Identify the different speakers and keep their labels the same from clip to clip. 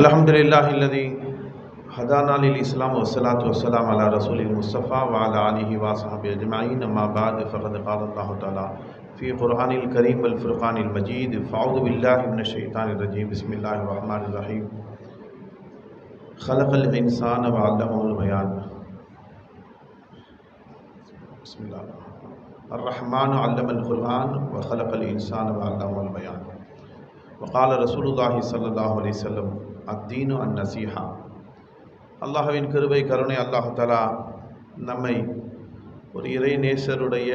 Speaker 1: الحمد لله الذي هدانا للإسلام والصلاة والسلام على رسول المصطفى وعلى آله وصحبه أجمعين أما بعد، فقد قال الله تعالى في قرآن الكريم والفرقان المجيد فأعوذ بالله من الشيطان الرجيم بسم الله الرحمن الرحيم خلق الإنسان وعلمه البيان بسم الله الرحمن علم القرآن وخلق الإنسان وعلمه البيان وقال رسول الله صلى الله عليه وسلم அத்தீனு an நசீஹா அல்லாஹுவின் கிருபை கருணை அல்லாஹாலா நம்மை ஒரு இறை நேசருடைய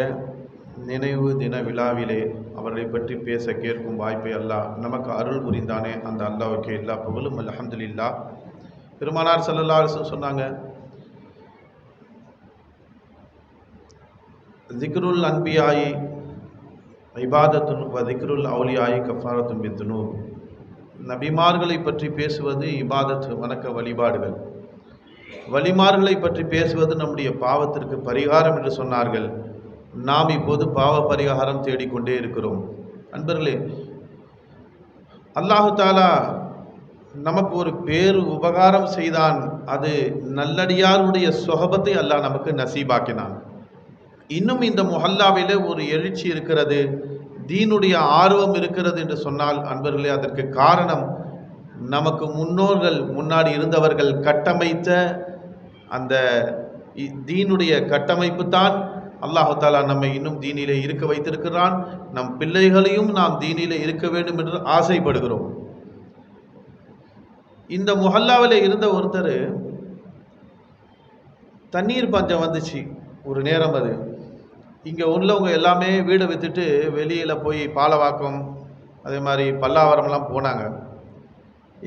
Speaker 1: நினைவு தின விழாவிலே அவர்களை பற்றி பேச கேட்கும் வாய்ப்பை அல்லாஹ் நமக்கு அருள் புரிந்தானே அந்த அல்லாவுக்கு எல்லா புகழும். அலமதுல்லா பெருமானார் சல்லல்லா அரசு சொன்னாங்க திக்ருல் அன்பியாயி ஐபாதத்துன் வ திக்ருல் அவுலியாயி கஃபாரத்தும் பித்துனூர் நபிமார்களை பற்றி பேசுவது இபாதத் வணக்க வழிபாடுகள். வழிமார்களை பற்றி பேசுவது நம்முடைய பாவத்திற்கு பரிகாரம் என்று சொன்னார்கள். நாம் இப்போது பாவ பரிகாரம் தேடிக்கொண்டே இருக்கிறோம். அன்பர்களே அல்லாஹு தாலா நமக்கு ஒரு பேரு உபகாரம் செய்தான். அது நல்லடியாருடைய சொகபத்தை அல்லாஹ் நமக்கு நசீபாக்கினான். இன்னும் இந்த முஹல்லாவிலே ஒரு எழுச்சி இருக்கிறது. தீனுடைய ஆர்வம் இருக்கிறது என்று சொன்னால் அன்பர்களே அதற்கு காரணம் நமக்கு முன்னோர்கள் முன்னாடி இருந்தவர்கள் கட்டமைத்த அந்த தீனுடைய கட்டமைப்பு தான் அல்லாஹு தாலா நம்மை இன்னும் தீனிலே இருக்க வைத்திருக்கிறான். நம் பிள்ளைகளையும் நாம் தீனிலே இருக்க வேண்டும் என்று ஆசைப்படுகிறோம். இந்த முஹல்லாவில் இருந்த ஒருத்தர் தண்ணீர் பஞ்சம் வந்துச்சு. ஒரு நேரம் அது. இங்கே உள்ளவங்க எல்லாமே வீடை விற்றுட்டு வெளியில் போய் பாலவாக்கம் அதே மாதிரி பல்லாவரம்லாம் போனாங்க.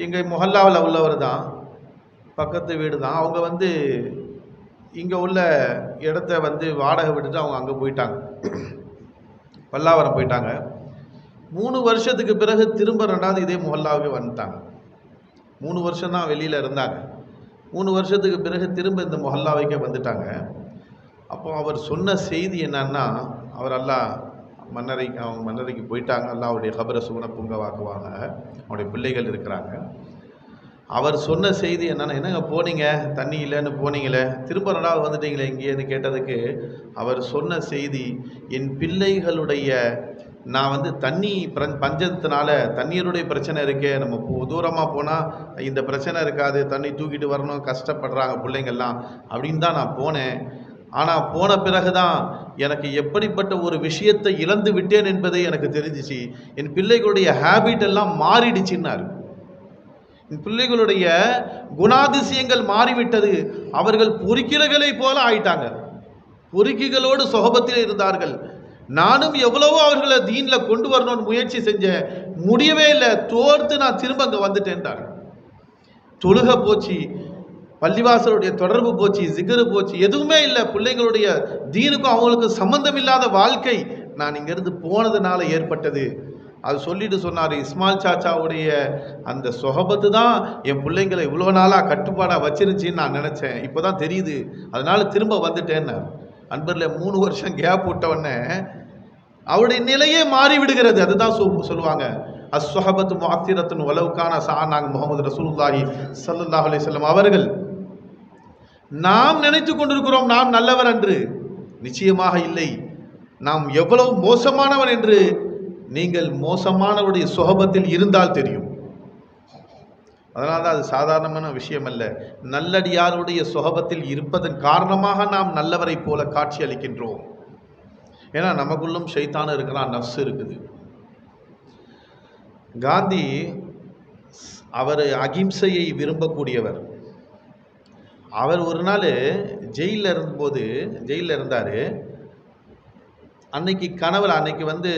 Speaker 1: இங்கே முஹல்லாவில் உள்ளவர் தான் பக்கத்து வீடு தான். அவங்க வந்து இங்கே உள்ள இடத்த வந்து வாடகை விட்டுட்டு அவங்க அங்கே போயிட்டாங்க. பல்லாவரம் போயிட்டாங்க. மூணு வருஷத்துக்கு பிறகு திரும்ப ரெண்டாவது இதே முஹல்லாவுக்கு வந்துட்டாங்க. மூணு வருஷம் தான் வெளியில் இருந்தாங்க. மூணு வருஷத்துக்கு பிறகு திரும்ப இந்த முஹல்லாவைக்கே வந்துட்டாங்க. அப்போ அவர் சொன்ன செய்தி என்னன்னா அவர் அல்லாஹ் மன்னரை அவங்க மன்னரைக்கு போயிட்டாங்க. அவருடைய கபரை சுகுண பூங்கவாக்குவாங்க. அவருடைய பிள்ளைகள் இருக்கிறாங்க. அவர் சொன்ன செய்தி என்னென்னா என்னங்க போனீங்க? தண்ணி இல்லைன்னு போனீங்களே? திரும்ப ரெண்டாவது வந்துட்டீங்களே இங்கேன்னு கேட்டதுக்கு அவர் சொன்ன செய்தி என் பிள்ளைகளுடைய நான் வந்து தண்ணி பிர- பஞ்சத்தினால தண்ணீருடைய பிரச்சனை இருக்கே. நம்ம தூரமாக போனால் இந்த பிரச்சனை இருக்காது. தண்ணி தூக்கிட்டு வரணும் கஷ்டப்படுறாங்க பிள்ளைங்கள்லாம். அப்படின்னு தான் நான் போனேன். ஆனால் போன பிறகுதான் எனக்கு எப்படிப்பட்ட ஒரு விஷயத்தை இழந்து விட்டேன் என்பதை எனக்கு தெரிஞ்சிச்சு. என் பிள்ளைகளுடைய ஹேபிட் எல்லாம் மாறிடுச்சுன்னாரு. என் பிள்ளைகளுடைய குணாதிசயங்கள் மாறிவிட்டது. அவர்கள் பொறுக்கிலகளை போல ஆயிட்டாங்க. பொறுக்கிகளோடு சுகபத்தில் இருந்தார்கள். நானும் எவ்வளவோ அவர்களை தீனில் கொண்டு வரணும்னு முயற்சி செஞ்சேன் முடியவே இல்லை. தோர்த்து நான் திரும்ப அங்கே வந்துட்டேன்ட்டாங்க தொழுக போச்சு. பள்ளிவாசலுடைய தொடர்பு போச்சு ஜிகரு போச்சு எதுவுமே இல்லை. பிள்ளைங்களுடைய தீனுக்கும் அவங்களுக்கும் சம்பந்தம் இல்லாத வாழ்க்கை. நான் இங்கேருந்து போனதுனால ஏற்பட்டது. அது சொல்லிட்டு சொன்னார் இஸ்மால் சாச்சாவுடைய அந்த சொகபத்து தான் என் பிள்ளைங்களை இவ்வளோ நாளாக கட்டுப்பாடாக வச்சிருச்சின்னு நான் நினச்சேன். இப்போ தான் தெரியுது. அதனால திரும்ப வந்துட்டேன்னு அன்பரில் மூணு வருஷம் கேப் விட்டவுடனே அவருடைய நிலையே மாறி விடுகிறது அதுதான் சொ- சொல்லுவாங்க. அஸ்வஹபத்து முஅத்திரத்துன் சா சானாங் முகமது ரசூலுல்லாஹி ஸல்லல்லாஹு அலி வஸல்லம் அவர்கள் நாம் நினைத்து கொண்டிருக்கிறோம் நாம் நல்லவர் என்று நிச்சயமாக இல்லை. நாம் எவ்வளவு மோசமானவன் என்று நீங்கள் மோசமானவருடைய சுகபத்தில் இருந்தால் தெரியும். அதனால தான் அது சாதாரணமான விஷயம் அல்ல நல்லடியாருடைய சுகபத்தில் இருப்பதன் காரணமாக நாம் நல்லவரை போல காட்சி அளிக்கின்றோம். ஏன்னா நமக்குள்ளும் ஷைத்தானும் இருக்கிறான் நஃப்ஸ் இருக்குது. காந்தி அவர் அகிம்சையை விரும்பக்கூடியவர். அவர் ஒரு நாள் ஜெயிலில் இருந்தபோது ஜெயிலில் இருந்தார். அன்னைக்கு கனவில் அன்னைக்கு வந்து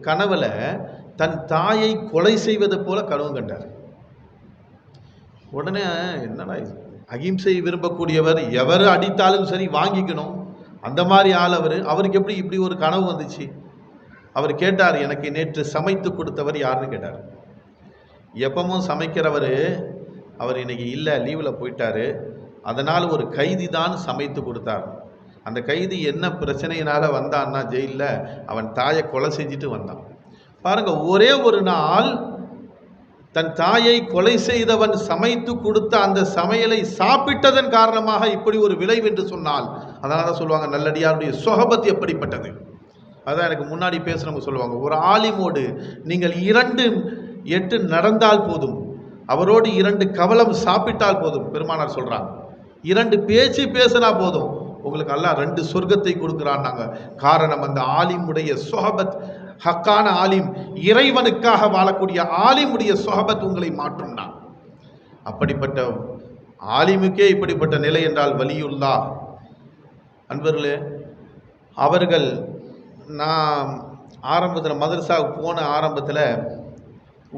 Speaker 1: கனவில் தன் தாயை கொலை செய்வது போல கனவு கண்டார். உடனே என்னடா இது? அகிம்சை விரும்பக்கூடியவர் எவர் அடித்தாலும் சரி வாங்கிக்கணும். அந்த மாதிரி ஆள் அவர். அவருக்கு எப்படி இப்படி ஒரு கனவு வந்துச்சு? அவர் கேட்டார் எனக்கு நேற்று சமைத்து கொடுத்தவர் யாருன்னு? கேட்டார். எப்பவும் சமைக்கிறவர் அவர் இன்னைக்கு இல்லை லீவில் போயிட்டாரு. அதனால் ஒரு கைதி தான் சமைத்து கொடுத்தார் அந்த கைதி என்ன பிரச்சனையினால் வந்தான்னா ஜெயிலில் அவன் தாயை கொலை செஞ்சுட்டு வந்தான். பாருங்க ஒரே ஒரு நாள் தன் தாயை கொலை செய்தவன் சமைத்து கொடுத்த அந்த சமையலை சாப்பிட்டதன் காரணமாக இப்படி ஒரு விளைவு என்று சொன்னால் அதனால தான் சொல்லுவாங்க நல்லடியாருடைய சொகபத் எப்படிப்பட்டது? அதான் எனக்கு முன்னாடி பேசுகிறவங்க சொல்லுவாங்க ஒரு ஆலிமோடு நீங்கள் இரண்டு எட்டு நடந்தால் போதும் அவரோடு இரண்டு கவலம் சாப்பிட்டால் போதும். பெருமானார் சொல்கிறாங்க இரண்டு பேச்சு பேசினா போதும். உங்களுக்கு அல்லாஹ் ரெண்டு சொர்க்கத்தை கொடுக்குறான்னாங்க காரணம் அந்த ஆலிமுடைய சொஹபத் ஹக்கான ஆலிம் இறைவனுக்காக வாழக்கூடிய ஆலிமுடைய சொஹபத் உங்களை மாற்றும்னா அப்படிப்பட்ட ஆலிமுக்கே இப்படிப்பட்ட நிலை என்றால் வலியுள்ளா அன்பர்களே அவர்கள் நான் ஆரம்பத்தில் மதரசாவுக்கு போன ஆரம்பத்தில்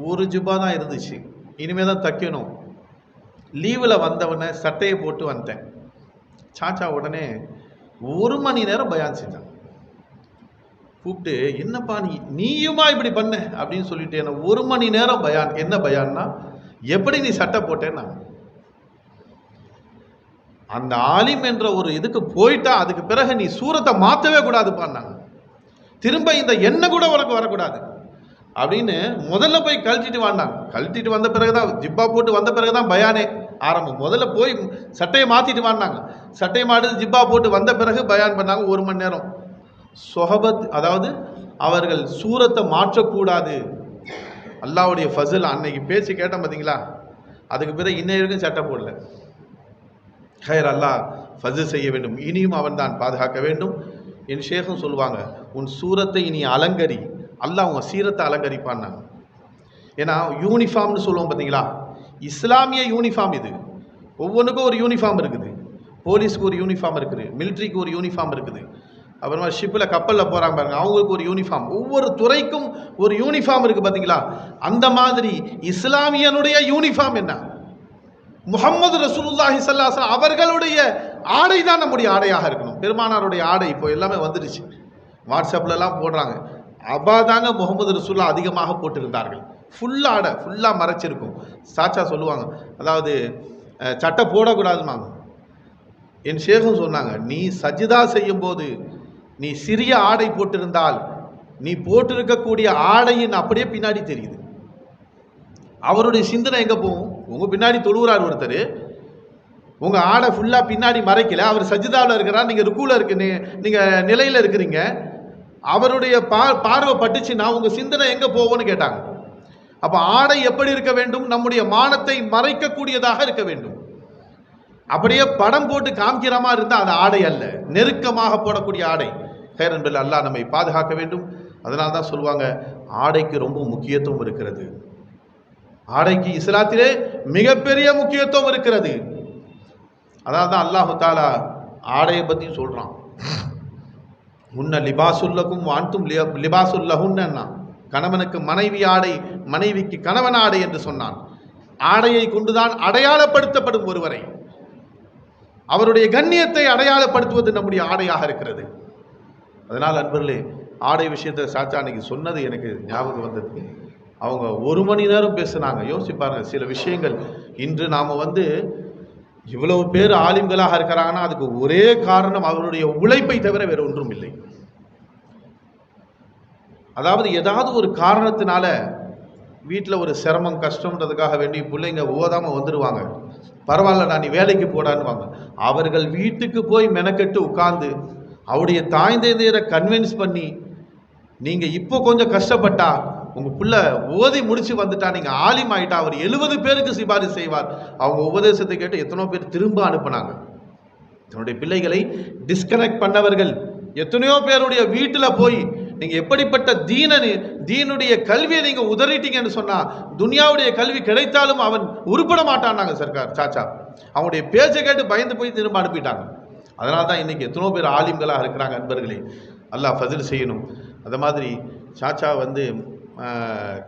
Speaker 1: ஒரு ஜிபா தான் இருந்துச்சு. இனிமேல் தான் தைக்கணும். லீவில் வந்தவொடனே சட்டையை போட்டு வந்தேன் சாச்சா உடனே ஒரு மணி நேரம் பயான் செஞ்சான். கூப்பிட்டு என்னப்பா நீ நீயுமா இப்படி பண்ண? அப்படின்னு சொல்லிட்டு என்ன ஒரு மணி நேரம் பயான். என்ன பயான்னா எப்படி நீ சட்டை போட்டேன்னா? அந்த ஆலிம் என்ற ஒரு இதுக்கு போயிட்டா அதுக்கு பிறகு நீ சூரத்தை மாற்றவே கூடாதுப்பான்னாங்க. திரும்ப இந்த எண்ணெய் கூட உனக்கு வரக்கூடாது. அப்படின்னு முதல்ல போய் கழட்டிட்டு வாண்டாங்க கழட்டிட்டு வந்த பிறகுதான் ஜிப்பா போட்டு வந்த பிறகுதான் பயானே ஆரம்பம். முதல்ல போய் சட்டையை மாற்றிட்டு வாண்டாங்க சட்டையை மாட்டு ஜிப்பா போட்டு வந்த பிறகு பயான் பண்ணாங்க ஒரு மணி நேரம். சொஹபத் அதாவது அவர்கள் சூரத்தை மாற்றக்கூடாது. அல்லாவுடைய ஃபசில் அன்னைக்கு பேச்சு கேட்டேன் பார்த்தீங்களா அதுக்கு பிறகு இன்ன வரைக்கும் சட்டை போடல. ஹயர் அல்லா ஃபசில் செய்ய வேண்டும். இனியும் அவன்தான் பாதுகாக்க வேண்டும். என் ஷேகம் சொல்லுவாங்க உன் சூரத்தை இனி அலங்கரி அல்லாஹ் அவங்க சீரத்தை அலங்கரிப்பான்னாங்க. ஏன்னா யூனிஃபார்ம்னு சொல்லுவோம் பார்த்தீங்களா? இஸ்லாமிய யூனிஃபார்ம் இது. ஒவ்வொன்றுக்கும் ஒரு யூனிஃபார்ம் இருக்குது. போலீஸ்க்கு ஒரு யூனிஃபார்ம் இருக்குது. மிலிட்ரிக்கு ஒரு யூனிஃபார்ம் இருக்குது. அப்புறமா ஷிப்பில் கப்பலில் போகிறாங்க பாருங்க அவங்களுக்கு ஒரு யூனிஃபார்ம் ஒவ்வொரு துறைக்கும் ஒரு யூனிஃபார்ம் இருக்குது பார்த்தீங்களா? அந்த மாதிரி இஸ்லாமியனுடைய யூனிஃபார்ம் என்ன? முகமது ரசூலுல்லாஹி ஸல்லல்லாஹு அவர்களுடைய ஆடை தான் நம்முடைய ஆடையாக இருக்கணும். பெருமானாருடைய ஆடை இப்போ எல்லாமே வந்துடுச்சு. வாட்ஸ்அப்லலாம் போடுறாங்க. அபா தாங்க முகமது ரசூல்லா அதிகமாக போட்டிருந்தார்கள். ஃபுல் ஆடை ஃபுல்லாக மறைச்சிருக்கும். சாச்சா சொல்லுவாங்க. அதாவது சட்டை போடக்கூடாதுமாங்க என் சேகம் சொன்னாங்க நீ சஜிதா செய்யும்போது நீ சிறிய ஆடை போட்டிருந்தால் நீ போட்டிருக்கக்கூடிய ஆடையின் அப்படியே பின்னாடி தெரியுது. அவருடைய சிந்தனை எங்கே போகும்? உங்கள் பின்னாடி தொழுகிறார் ஒருத்தர். உங்கள் ஆடை ஃபுல்லாக பின்னாடி மறைக்கல. அவர் சஜிதாவில் இருக்கிறார். நீங்கள் ருக்குல இருக்கு நீங்கள் நிலையில் இருக்கிறீங்க. அவருடைய பா பார்வை பட்டுச்சுன்னா உங்கள் சிந்தனை எங்கே போகும்னு கேட்டாங்க. அப்போ ஆடை எப்படி இருக்க வேண்டும்? நம்முடைய மானத்தை மறைக்கக்கூடியதாக இருக்க வேண்டும். அப்படியே படம் போட்டு காமிக்கிற மாதிரி இருந்தால் அது ஆடை அல்ல. நெருக்கமாக போடக்கூடிய ஆடை. ஹேரன்பில் என்பதில் அல்லாஹ் நம்மை பாதுகாக்க வேண்டும். அதனால தான் சொல்லுவாங்க ஆடைக்கு ரொம்ப முக்கியத்துவம் இருக்கிறது. ஆடைக்கு இஸ்லாத்திலே மிகப்பெரிய முக்கியத்துவம் இருக்கிறது. அதனால தான் அல்லாஹு தாலா ஆடையை பற்றி சொல்கிறான் உன்ன லிபாசுல்லக்கும் வாண்டும் லிபாசுல்லஹுன்னா கணவனுக்கு மனைவி ஆடை மனைவிக்கு கணவன் ஆடை என்று சொன்னான். ஆடையை கொண்டுதான் அடையாளப்படுத்தப்படும் ஒருவரை. அவருடைய கண்ணியத்தை அடையாளப்படுத்துவது நம்முடைய ஆடையாக இருக்கிறது. அதனால் அன்பர்களே ஆடை விஷயத்தை சாச்சா அன்னைக்கு சொன்னது எனக்கு ஞாபகம் வந்தது. அவங்க ஒரு மணி நேரம் பேசுனாங்க. யோசிப்பாருங்க சில விஷயங்கள். இன்று நாம் வந்து இவ்வளவு பேர் ஆலிம்களாக இருக்கிறாங்கன்னா அதுக்கு ஒரே காரணம் அவருடைய உழைப்பை தவிர வேறு ஒன்றும் இல்லை. அதாவது ஏதாவது ஒரு காரணத்தினால வீட்டில் ஒரு சிரமம் கஷ்டம்ன்றதுக்காக வேண்டி பிள்ளைங்க ஓதாமல் வந்துடுவாங்க பரவாயில்ல நான் நீ வேலைக்கு போடான்னுவாங்க. அவர்கள் வீட்டுக்கு போய் மெனக்கெட்டு உட்காந்து அவருடைய தாய் தந்தையரை கன்வின்ஸ் பண்ணி நீங்கள் இப்போ கொஞ்சம் கஷ்டப்பட்டா உங்கள் பிள்ளை ஓதி முடிச்சு வந்துட்டா நீங்கள் ஆலிம் ஆகிட்டா அவர் எழுபது பேருக்கு சிபாரிசு செய்வார். அவங்க உபதேசத்தை கேட்டு எத்தனோ பேர் திரும்ப அனுப்புனாங்க. தன்னுடைய பிள்ளைகளை டிஸ்கனெக்ட் பண்ணவர்கள் எத்தனையோ பேருடைய வீட்டில் போய் நீங்கள் எப்படிப்பட்ட தீனனு தீனுடைய கல்வியை நீங்கள் உதறிட்டீங்கன்னு சொன்னால் துனியாவுடைய கல்வி கிடைத்தாலும் அவன் உருப்பட மாட்டான்னாங்க சர்க்கார் சாச்சா. அவனுடைய பேச்சை கேட்டு பயந்து போய் திரும்ப அனுப்பிட்டாங்க. அதனால தான் இன்றைக்கி எத்தனோ பேர் ஆலிம்களாக இருக்கிறாங்க அன்பர்களே. அல்லாஹ் ஃபதில் செய்யணும். அது மாதிரி சாச்சா வந்து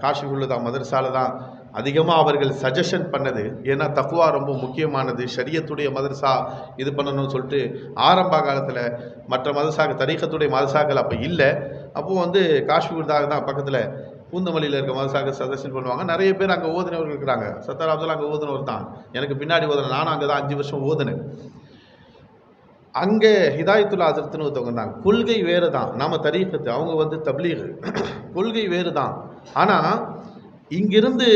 Speaker 1: காஷிஃபுல்லதா மதரசால தான் அதிகமாக அவர்கள் சஜஷன் பண்ணது. ஏன்னா தக்குவா ரொம்ப முக்கியமானது. ஷரியத்துடைய மதரசா இது பண்ணணும்னு சொல்லிட்டு ஆரம்ப காலத்தில் மற்ற மதரசாக்கள் தரீக்கத்துடைய மதரசாக்கள் அப்போ இல்லை. அப்போது வந்து காஷ்மீர்தாக தான் பக்கத்தில் பூந்தமல்லியில் இருக்க மதரசாக்கள் சஜஷன் பண்ணுவாங்க. நிறைய பேர் அங்கே ஓதுனவர்கள் இருக்கிறாங்க. சத்தார் அப்துல்லா அங்கே ஓதுனவர் தான். எனக்கு பின்னாடி ஓதுனேன் நானும் அங்கே தான் அஞ்சு வருஷம் ஓதுனேன். அங்கே ஹிதாயத்துல்லா ஹசரத்துன்னு ஒருத்தவங்க தான் கொள்கை வேறு தான். நம்ம தரீக்கத்து அவங்க வந்து தப்லீக். கொள்கை வேறு தான். ஆனால் இங்கிருந்து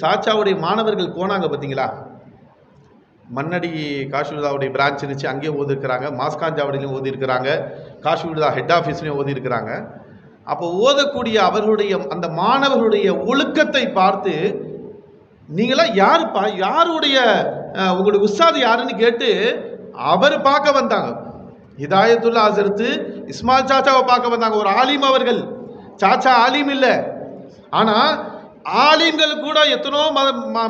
Speaker 1: சாச்சாவுடைய மாணவர்கள் போனாங்க பார்த்தீங்களா? மன்னடி காஷ்மீர்தாவுடைய பிரான்ச் இருந்துச்சு அங்கேயும் ஓதிருக்கிறாங்க மாஸ்காஞ்சாவடிலையும் ஓதிருக்கிறாங்க காஷ்மீர்தா ஹெட் ஆஃபீஸ்லையும் ஓதிருக்கிறாங்க. அப்போ ஓதக்கூடிய அவர்களுடைய அந்த மாணவர்களுடைய ஒழுக்கத்தை பார்த்து நீங்களாம் யாருப்பா? யாருடைய உங்களுடைய உஸ்தாது யாருன்னு கேட்டு அவர் பார்க்க வந்தாங்க. ஹிதாயத்துல்லா ஹசரத்து இஸ்மால் சாச்சாவை பார்க்க வந்தாங்க. ஒரு ஆலிம் அவர்கள். சாச்சா ஆலிம் இல்லை. ஆனால் ஆலிம்கள் கூட எத்தனோ மத ம-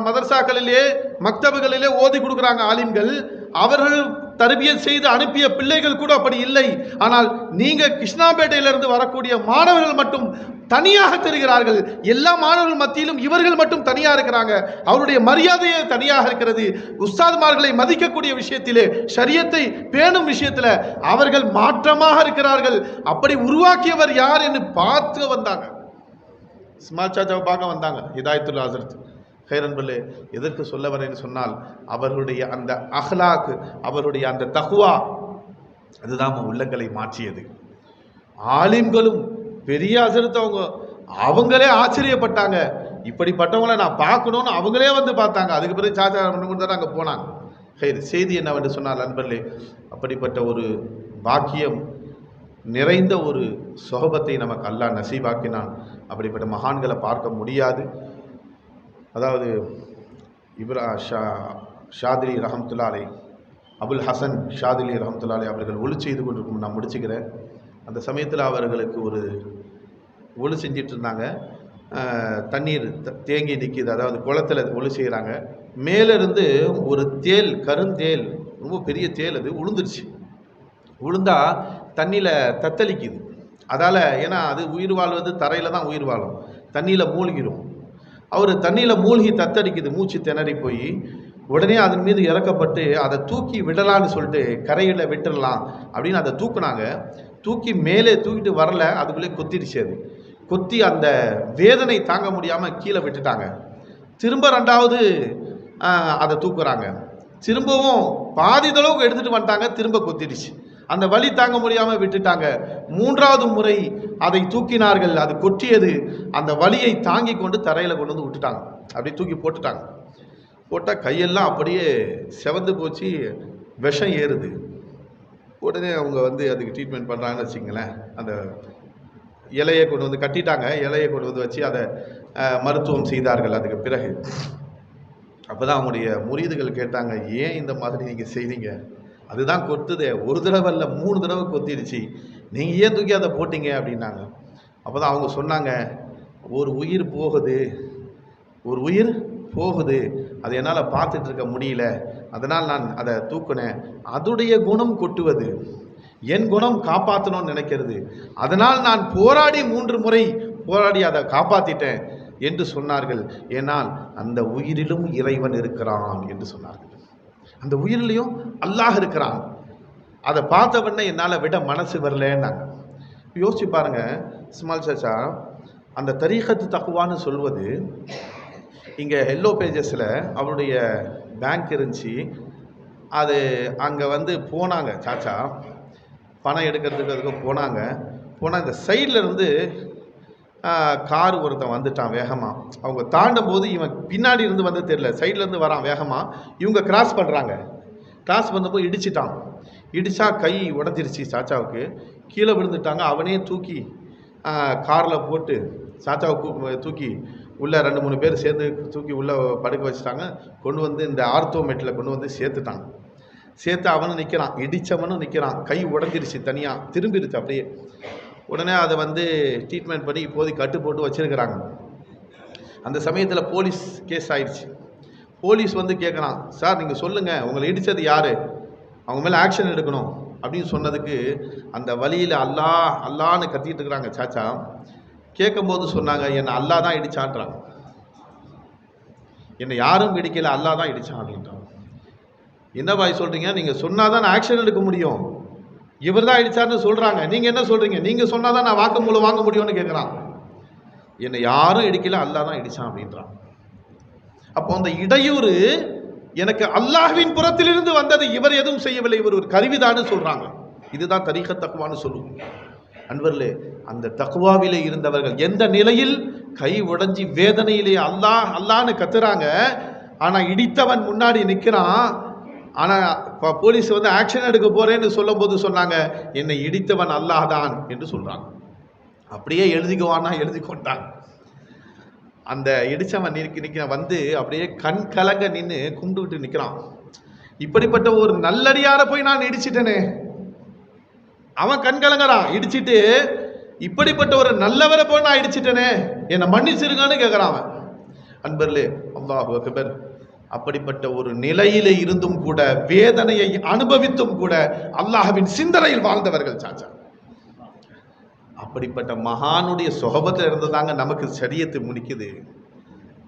Speaker 1: மக்தபுகளிலே ஓதி கொடுக்குறாங்க ஆலிம்கள். அவர்கள் தர்பியத் செய்து அனுப்பிய பிள்ளைகள் கூட அப்படி இல்லை. ஆனால் நீங்க கிருஷ்ணாபேட்டையிலிருந்து வரக்கூடிய மாணவர்கள் மட்டும் தனியாக தெரிகிறார்கள். எல்லா மாணவர்கள் மத்தியிலும் இவர்கள் மட்டும் தனியாக இருக்கிறாங்க. அவருடைய மரியாதையே தனியாக இருக்கிறது. உஸ்தாத்மார்களை மதிக்கக்கூடிய விஷயத்திலே சரியத்தை பேணும் விஷயத்தில் அவர்கள் மாற்றமாக இருக்கிறார்கள். அப்படி உருவாக்கியவர் யார் என்று பார்த்து வந்தாங்க. இஸ்மால் சாஜாவை பார்க்க வந்தாங்க ஹிதாயத்துல் ஹசரத். ஹைரன்பல்லு எதற்கு சொல்ல வரேன்னு சொன்னால் அவர்களுடைய அந்த அஹ்லாக்கு அவருடைய அந்த தகுவா அதுதான் உள்ளங்களை மாற்றியது. ஆலிம்களும் பெரிய ஹசரத் அவங்க அவங்களே ஆச்சரியப்பட்டாங்க. இப்படிப்பட்டவங்களை நான் பார்க்கணும்னு அவங்களே வந்து பார்த்தாங்க. அதுக்கு பிறகு சாச்சா கொண்டு தான் அங்கே போனாங்க. ஹைர் செய்தி என்னவென்று சொன்னால் நண்பர்களே அப்படிப்பட்ட ஒரு பாக்கியம் நிறைந்த ஒரு சொகபத்தை நமக்கு அல்லாஹ் நசீபாக்கினான் அப்படிப்பட்ட மகான்களை பார்க்க முடியாது. அதாவது இப்ரா ஷா ஷாதிலி ரஹமத்துல்லாலை அபுல் ஹசன் ஷாதிலி ரஹமத்துல்லாலை அவர்கள் ஒளி செய்து கொண்டிருக்கும் நான் முடிச்சுக்கிறேன். அந்த சமயத்தில் அவர்களுக்கு ஒரு ஒளி செஞ்சிட்டு இருந்தாங்க. தண்ணீர் த- தேங்கி நிற்கிது அதாவது குளத்தில் ஒளி செய்கிறாங்க மேலிருந்து ஒரு தேல் கருந்தேல் ரொம்ப பெரிய தேல் அது உளுந்துருச்சு. உளுந்தா தண்ணியில் தத்தளிக்குது. அதால் ஏன்னா அது உயிர் வாழ்வது தரையில் தான் உயிர் வாழும். தண்ணியில் மூழ்கிடும் அவர் தண்ணியில் மூழ்கி தத்தடிக்குது. மூச்சு திணறி போய் உடனே அதன் மீது இறக்கப்பட்டு அதை தூக்கி விடலான்னு சொல்லிட்டு கரையில் விட்டுடலாம் அப்படின்னு அதை தூக்குனாங்க. தூக்கி மேலே தூக்கிட்டு வரல அதுக்குள்ளே கொத்திடுச்சு அது. கொத்தி அந்த வேதனை தாங்க முடியாமல் கீழே விட்டுட்டாங்க. திரும்ப ரெண்டாவது அதை தூக்குறாங்க. திரும்பவும் பாதி தளவுக்கு எடுத்துகிட்டு வந்துட்டாங்க திரும்ப கொத்திடுச்சு. அந்த வலி தாங்க முடியாமல் விட்டுட்டாங்க. மூன்றாவது முறை அதை தூக்கினார்கள். அது கொட்டியது. அந்த வலியை தாங்கி கொண்டு தரையில் கொண்டு வந்து விட்டுட்டாங்க. அப்படியே தூக்கி போட்டுட்டாங்க. போட்டால் கையெல்லாம் அப்படியே செவந்து போச்சு. விஷம் ஏறுது. உடனே அவங்க வந்து அதுக்கு ட்ரீட்மெண்ட் பண்ணுறாங்கன்னு வச்சுங்களேன் அந்த இலையை கொண்டு வந்து கட்டிட்டாங்க. இலையை கொண்டு வந்து வச்சு அதை மருத்துவம் செய்தார்கள். அதுக்கு பிறகு. அப்போ தான் அவங்களுடைய முறியீடுகள் கேட்டாங்க. ஏன் இந்த மாதிரி நீங்கள் செய்றீங்க அதுதான் கொத்துதே ஒரு தடவை இல்லை மூணு தடவை கொத்திடுச்சு நீங்கள் ஏன் தூக்கி அதை போட்டீங்க அப்படின்னாங்க. அப்போ தான் அவங்க சொன்னாங்க ஒரு உயிர் போகுது. ஒரு உயிர் போகுது. அதை என்னால் பார்த்துட்டு இருக்க முடியல. அதனால் நான் அதை தூக்குனேன். அதுடைய குணம் கொட்டுவது. என் குணம் காப்பாற்றணும்னு நினைக்கிறது. அதனால் நான் போராடி மூன்று முறை போராடி அதை காப்பாற்றிட்டேன் என்று சொன்னார்கள். ஏனால் அந்த உயிரிலும் இறைவன் இருக்கிறான் என்று சொன்னார்கள். அந்த உயிர்லையும் அல்லாஹ் இருக்கிறான். அதை பார்த்த உடனே என்னால் விட மனசு வரலன்னாங்க. யோசிச்சு பாருங்க ஸ்மால் சாச்சா அந்த தரீகத்து தக்குவான்னு சொல்வது இங்கே எல்லோ பேஜஸில் அவருடைய பேங்க் இருந்துச்சு. அது அங்கே வந்து போனாங்க சாச்சா. பணம் எடுக்கிறதுக்கு அதுக்கு போனாங்க. போனால் இந்த சைடில் இருந்து கார் ஒருத்தன் வந்துட்டான் வேகமாக அவங்க தாண்டும் போது இவன் பின்னாடி இருந்து வந்து தெரில சைட்லேருந்து வரான் வேகமாக இவங்க கிராஸ் பண்ணுறாங்க கிராஸ் பண்ணும்போது இடிச்சிட்டான். இடித்தா கை உடஞ்சிருச்சு சாச்சாவுக்கு. கீழே விழுந்துட்டாங்க. அவனே தூக்கி காரில் போட்டு சாச்சாவை தூக்கி உள்ளே ரெண்டு மூணு பேர் சேர்ந்து தூக்கி உள்ளே படுக்க வச்சுட்டாங்க. கொண்டு வந்து இந்த ஆர்த்தோமேட்டில் கொண்டு வந்து சேர்த்துட்டாங்க சேர்த்து அவனும் நிற்கிறான் இடித்தவனும் நிற்கிறான் கை உடஞ்சிருச்சு தனியாக திரும்பிடுச்சு அப்படியே. உடனே அதை வந்து ட்ரீட்மெண்ட் பண்ணி இப்போதைக்கு கட்டு போட்டு வச்சிருக்கிறாங்க. அந்த சமயத்தில் போலீஸ் கேஸ் ஆயிடுச்சு. போலீஸ் வந்து கேட்குறான் சார் நீங்கள் சொல்லுங்கள் உங்களை இடித்தது யார்? அவங்க மேலே ஆக்ஷன் எடுக்கணும். அப்படின்னு சொன்னதுக்கு அந்த வழியில் அல்லாஹ் அல்லான்னு கத்திட்டு இருக்கிறாங்க சாச்சா. கேட்கும்போது சொன்னாங்க என்னை அல்லா தான் இடிச்சான்றாங்க. என்னை யாரும் இடிக்கல அல்லாஹ் தான் இடிச்சான் அப்படின்றாங்க என்ன பாய் சொல்கிறீங்க நீங்கள் சொன்னால் தான் ஆக்ஷன் எடுக்க முடியும். இவர் தான் அடித்தார்னு சொல்கிறாங்க நீங்கள் என்ன சொல்கிறீங்க நீங்கள் சொன்னால் தான் நான் வாக்கு மூலம் வாங்க முடியும்னு கேட்குறான் என்னை யாரும் இடிக்கல அல்லாஹ் தான் இடிச்சான் அப்படின்றான். அப்போ அந்த இடையூறு எனக்கு அல்லாஹ்வின் புறத்திலிருந்து வந்தது. இவர் எதுவும் செய்யவில்லை. இவர் ஒரு கருவிதான்னு சொல்கிறாங்க இதுதான் தரிக தக்குவான்னு சொல்லுவோம் அன்பர்களே அந்த தக்குவாவிலே இருந்தவர்கள் எந்த நிலையில்? கை உடைஞ்சி வேதனையிலே அல்லாஹ் அல்லான்னு கத்துறாங்க. ஆனால் இடித்தவன் முன்னாடி நிற்கிறான் ஆனால் இப்போ போலீஸ் வந்து ஆக்ஷன் எடுக்க போகிறேன்னு சொல்லும்போது சொன்னாங்க என்னை இடித்தவன் அல்லாதான் என்று சொல்கிறான் அப்படியே எழுதிக்குவான்னா எழுதி கொண்டான் அந்த இடித்தவன் நிற்க நிற்க வந்து அப்படியே கண் கலங்க நின்று கும்பிட்டுக்கிட்டு நிற்கிறான் இப்படிப்பட்ட ஒரு நல்லடியாரை போய் நான் இடிச்சிட்டேனே. அவன் கண் கலங்குறான். இடிச்சிட்டு இப்படிப்பட்ட ஒரு நல்லவரை போய் நான் இடிச்சிட்டேனே. என்னை மன்னிச்சிருங்கன்னு கேட்குறான் அவன். அன்பர்லே அல்லாஹு அக்பர். அப்படிப்பட்ட ஒரு நிலையிலே இருந்தும் கூட வேதனையை அனுபவித்தும் கூட அல்லாஹவின் சிந்தனையில் வாழ்ந்தவர்கள் சாச்சா. அப்படிப்பட்ட மகானுடைய சுகபத்தில் இருந்ததாங்க நமக்கு சரியத்து முடிக்குது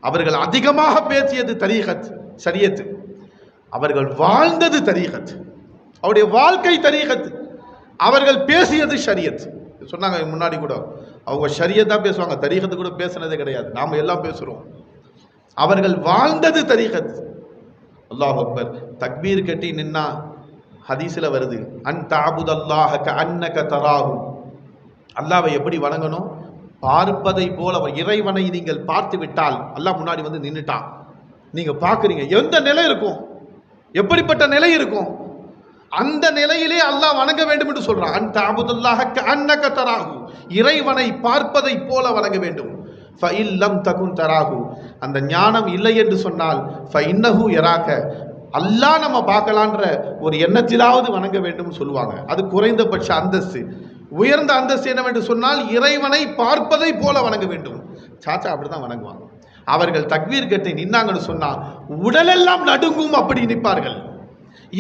Speaker 1: அவர்கள் அதிகமாக பேசியது தரீகத் சரியத்து அவர்கள் வாழ்ந்தது தரீகத். அவருடைய வாழ்க்கை தரீகத். அவர்கள் பேசியது ஷரியத். சொன்னாங்க முன்னாடி கூட அவங்க ஷரியத்தா பேசுவாங்க தரீகத்து கூட பேசுனதே கிடையாது. நாம எல்லாம் பேசுறோம். அவர்கள் வாழ்ந்தது தரிகத். அல்லாஹ் அக்பர். தக்பீர் கட்டி நின்னா ஹதீஸில் வருது. அன் தாபுதல்லாஹ அன்னக தராகும் அல்லாவை எப்படி வணங்கணும்? பார்ப்பதை போல அவர் இறைவனை நீங்கள் பார்த்து விட்டால் அல்லாஹ் முன்னாடி வந்து நின்றுட்டான் நீங்கள் பார்க்குறீங்க. எந்த நிலை இருக்கும்? எப்படிப்பட்ட நிலை இருக்கும்? அந்த நிலையிலே அல்லாஹ் வணங்க வேண்டும் என்று சொல்றான். அன் தாபுதல்லாஹ அன்னக தராகும் இறைவனை பார்ப்பதை போல வணங்க வேண்டும். ஃபஇல்லம் தகுன் தராகு அந்த ஞானம் இல்லை என்று சொன்னால் ஃபஇன்னஹு யராக அல்லாஹ் நம்ம பார்க்கலான்ற ஒரு எண்ணத்திலாவது வணங்க வேண்டும் சொல்லுவாங்க. அது குறைந்தபட்ச அந்தஸ்து. உயர்ந்த அந்தஸ்து என்னவென்று சொன்னால் இறைவனை பார்ப்பதை போல வணங்க வேண்டும். சாச்சா அப்படிதான் வணங்குவாங்க. அவர்கள் தக்வீர் கட்டி நின்னாங்கன்னு சொன்னால் உடலெல்லாம் நடுங்கும் அப்படி நிற்பார்கள்.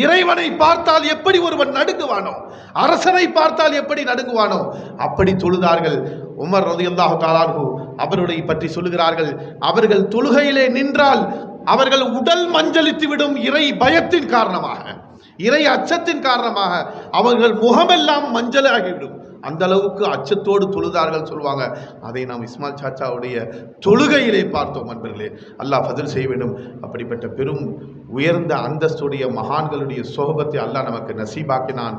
Speaker 1: இறைவனை பார்த்தால் எப்படி ஒருவன் நடுங்குவானோ அரசனை பார்த்தால் எப்படி நடுங்குவானோ அப்படி தொழுதார்கள். உமர் ரலியல்லாஹு தாலான்ஹு அவருடைய பற்றி சொல்லுகிறார்கள் அவர்கள் தொழுகையிலே நின்றால் அவர்கள் உடல் மஞ்சளித்து விடும் இறை பயத்தின் காரணமாக இறை அச்சத்தின் காரணமாக அவர்கள் முகமெல்லாம் மஞ்சளாகிவிடும். அந்த அளவுக்கு அச்சத்தோடு தொழுதார்கள் சொல்லுவாங்க. அதை நாம் இஸ்மால் சாச்சாவுடைய தொழுகையிலே பார்த்தோம் நண்பர்களே அல்லாஹ் பதில் செய்ய வேண்டும். அப்படிப்பட்ட பெரும் உயர்ந்த அந்தஸ்துடைய மகான்களுடைய சோகத்தை அல்லாஹ் நமக்கு நசீபாக்கினான்.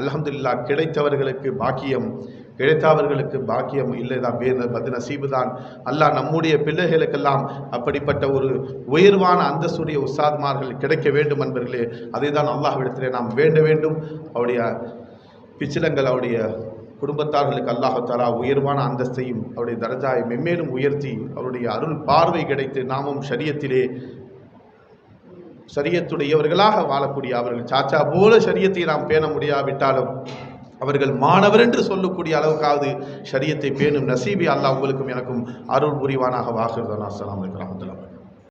Speaker 1: அல்ஹம்துலில்லாஹ் கிடைத்தவர்களுக்கு பாக்கியம். கிடைத்தவர்களுக்கு பாக்கியம் இல்லைதான் வேறு பது நசீபு தான் அல்லாஹ் நம்முடைய பிள்ளைகளுக்கெல்லாம் அப்படிப்பட்ட ஒரு உயர்வான அந்தஸ்துடைய உஸ்தாத்மார்கள் கிடைக்க வேண்டும் என்பர்களே அதை தான் அல்லாஹ் இடத்திலே நாம் வேண்ட வேண்டும். அவருடைய பிச்சிலங்கள் அவருடைய குடும்பத்தார்களுக்கு அல்லாஹாலா உயர்வான அந்தஸ்தையும் அவருடைய தரஜாயை மென்மேலும் உயர்த்தி அவருடைய அருள் பார்வை கிடைத்து நாமும் சரியத்திலே சரியத்துடையவர்களாக வாழக்கூடிய அவர்கள் சாச்சா போல சரியத்தை நாம் பேண முடியாவிட்டாலும் அவர்கள் மாணவர் என்று சொல்லக்கூடிய அளவுக்காவது சரியத்தை பேணும் நசீபி அல்லாஹ் உங்களுக்கும் எனக்கும் அருள் புரிவானாக வாக்குறதான அஸ்லாம் அலைக்கும் வரஹ்மத்துல்லாஹி